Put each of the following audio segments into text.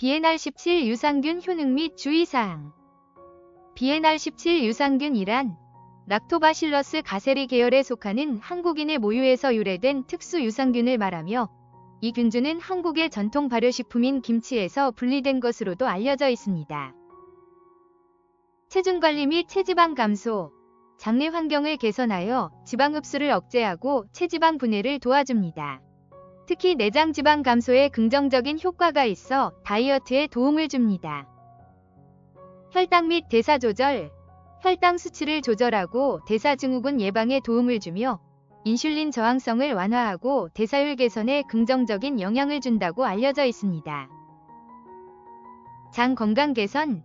BNR17 유산균 효능 및 주의사항 BNR17 유산균이란 락토바실러스 가세리 계열에 속하는 한국인의 모유에서 유래된 특수 유산균을 말하며 이 균주는 한국의 전통 발효식품인 김치에서 분리된 것으로도 알려져 있습니다. 체중 관리 및 체지방 감소, 장내 환경을 개선하여 지방 흡수를 억제하고 체지방 분해를 도와줍니다. 특히 내장 지방 감소에 긍정적인 효과가 있어 다이어트에 도움을 줍니다. 혈당 및 대사 조절, 혈당 수치를 조절하고 대사 증후군 예방에 도움을 주며 인슐린 저항성을 완화하고 대사율 개선에 긍정적인 영향을 준다고 알려져 있습니다. 장 건강 개선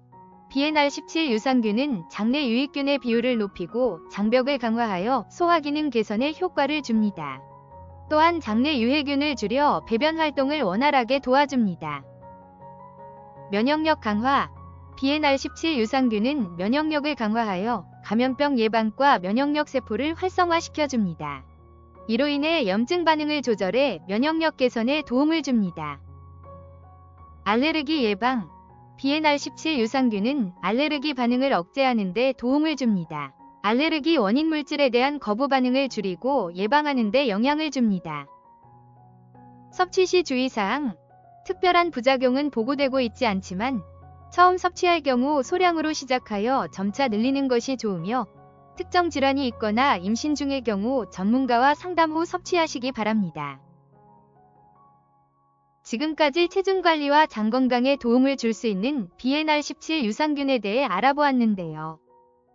BNR17 유산균은 장내 유익균의 비율을 높이고 장벽을 강화하여 소화기능 개선에 효과를 줍니다. 또한 장내 유해균을 줄여 배변 활동을 원활하게 도와줍니다. 면역력 강화 BNR17 유산균은 면역력을 강화하여 감염병 예방과 면역력 세포를 활성화시켜줍니다. 이로 인해 염증 반응을 조절해 면역력 개선에 도움을 줍니다. 알레르기 예방 BNR17 유산균은 알레르기 반응을 억제하는 데 도움을 줍니다. 알레르기 원인 물질에 대한 거부 반응을 줄이고 예방하는 데 영향을 줍니다. 섭취 시 주의사항 특별한 부작용은 보고되고 있지 않지만 처음 섭취할 경우 소량으로 시작하여 점차 늘리는 것이 좋으며 특정 질환이 있거나 임신 중의 경우 전문가와 상담 후 섭취하시기 바랍니다. 지금까지 체중 관리와 장 건강에 도움을 줄 수 있는 BNR17 유산균에 대해 알아보았는데요.